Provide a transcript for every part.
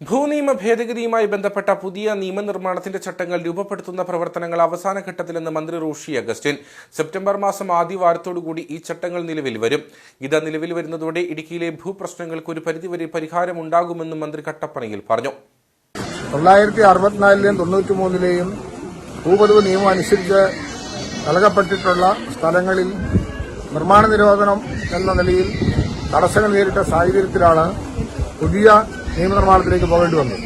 ഭൂനിയമ ഭേദഗതിയുമായി ബന്ധപ്പെട്ട പുതിയ നിയമനിർമ്മാണത്തിന്റെ ചട്ടങ്ങൾ രൂപപ്പെടുത്തുന്ന പ്രവർത്തനങ്ങൾ അവസാന ഘട്ടത്തിലെന്ന് മന്ത്രി റോഷി അഗസ്റ്റിൻ. സെപ്റ്റംബർ മാസം ആദ്യ വാരത്തോടുകൂടി ഈ ചട്ടങ്ങൾ നിലവിൽ വരും. ഇത് നിലവിൽ വരുന്നതോടെ ഇടുക്കിയിലെ ഭൂപ്രശ്നങ്ങൾക്ക് ഒരു പരിധിവരെ പരിഹാരമുണ്ടാകുമെന്നും മന്ത്രി കട്ടപ്പനയിൽ പറഞ്ഞു. തൊള്ളായിരത്തി അറുപത്തിനാലിലെയും തൊണ്ണൂറ്റി മൂന്നിലെയും ഭൂപതിവ് നിയമം അനുസരിച്ച് നൽകപ്പെട്ടിട്ടുള്ള സ്ഥലങ്ങളിൽ നിർമ്മാണ നിരോധനം എന്ന നിലയിൽ തടസ്സങ്ങൾ നേരിട്ട സാഹചര്യത്തിലാണ് പുതിയ നിയമനിർമ്മാണത്തിലേക്ക് പോകേണ്ടി വന്നു.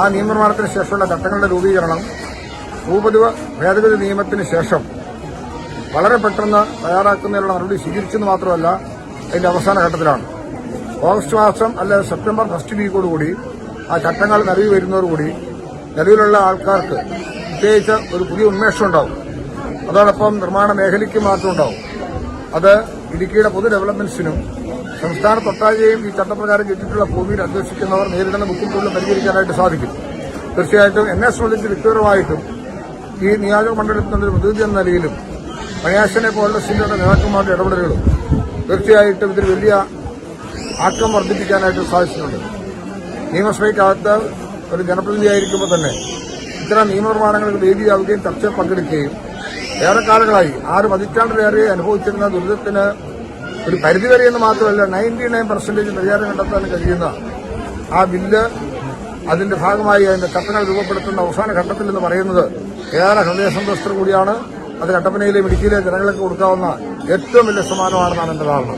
ആ നിയമനിർമ്മാണത്തിന് ശേഷമുള്ള ചട്ടങ്ങളുടെ രൂപീകരണം ഭൂപതിവ ഭേദഗതി നിയമത്തിന് ശേഷം വളരെ പെട്ടെന്ന് തയ്യാറാക്കുന്നതിനുള്ള നടപടി സ്വീകരിച്ചെന്ന് മാത്രമല്ല അതിന്റെ അവസാന ഘട്ടത്തിലാണ്. ഓഗസ്റ്റ് മാസം അല്ലെ സെപ്റ്റംബർ ഫസ്റ്റ് വീക്കോടുകൂടി ആ ചട്ടങ്ങൾ നിലവിൽ വരുന്നതോടുകൂടി നിലവിലുള്ള ആൾക്കാർക്ക് പ്രത്യേകിച്ച് ഒരു പുതിയ ഉന്മേഷം ഉണ്ടാവും. അതോടൊപ്പം നിർമ്മാണ മേഖലയ്ക്ക് മാറ്റം ഉണ്ടാവും. അത് ഇടുക്കിയുടെ പൊതു ഡെവലപ്മെന്റ്സിനും സംസ്ഥാന തൊട്ടാഴ്ചയും ഈ ചട്ടപ്രകാരം ചുറ്റിട്ടുള്ള ഭൂമിയിൽ അന്വേഷിക്കുന്നവർ നേരിടുന്ന ബുദ്ധിമുട്ടുകൾ പരിഹരിക്കാനായിട്ട് സാധിക്കും. തീർച്ചയായിട്ടും എന്നെ സംബന്ധിച്ച് വ്യക്തിപരമായിട്ടും ഈ നിയോജക മണ്ഡലത്തിൽ നിന്നൊരു പ്രതിനിധി എന്ന നിലയിലും മയാശനെ പോലുള്ള സിനിമയുടെ നേതാക്കന്മാരുടെ ഇടപെടലുകളും തീർച്ചയായിട്ടും ഇതിൽ വലിയ ആക്കം വർദ്ധിപ്പിക്കാനായിട്ട് സാധിച്ചിട്ടുണ്ട്. നിയമസഭയ്ക്കകത്ത് ഒരു ജനപ്രതിനിധിയായിരിക്കുമ്പോൾ തന്നെ ഇത്തരം നിയമനിർമ്മാണങ്ങൾക്ക് വേദിയാവുകയും ചർച്ചയിൽ പങ്കെടുക്കുകയും ഏറെക്കാലങ്ങളായി ആറ് പതിറ്റാണ്ടിലേറെ അനുഭവിച്ചിരുന്ന ദുരിതത്തിന് ഒരു പരിധിവരെ എന്ന് മാത്രമല്ല നയന്റി നയൻ പെർസെന്റേജ് പരിഹാരം കണ്ടെത്താൻ കഴിയുന്ന ആ ബില്ല് അതിന്റെ ഭാഗമായി അതിന്റെ ചട്ടങ്ങൾ രൂപപ്പെടുത്തുന്ന അവസാന ഘട്ടത്തിൽ എന്ന് പറയുന്നത് ഏറെ ഹൃദയസന്തോഷത്തോടു കൂടിയാണ്. അത് കട്ടപ്പനയിലെയും ഇടുക്കിയിലെ ജനങ്ങൾക്ക് കൊടുക്കാവുന്ന ഏറ്റവും വലിയ സമ്മാനമാണെന്നാണ് എന്റെ ധാരണ.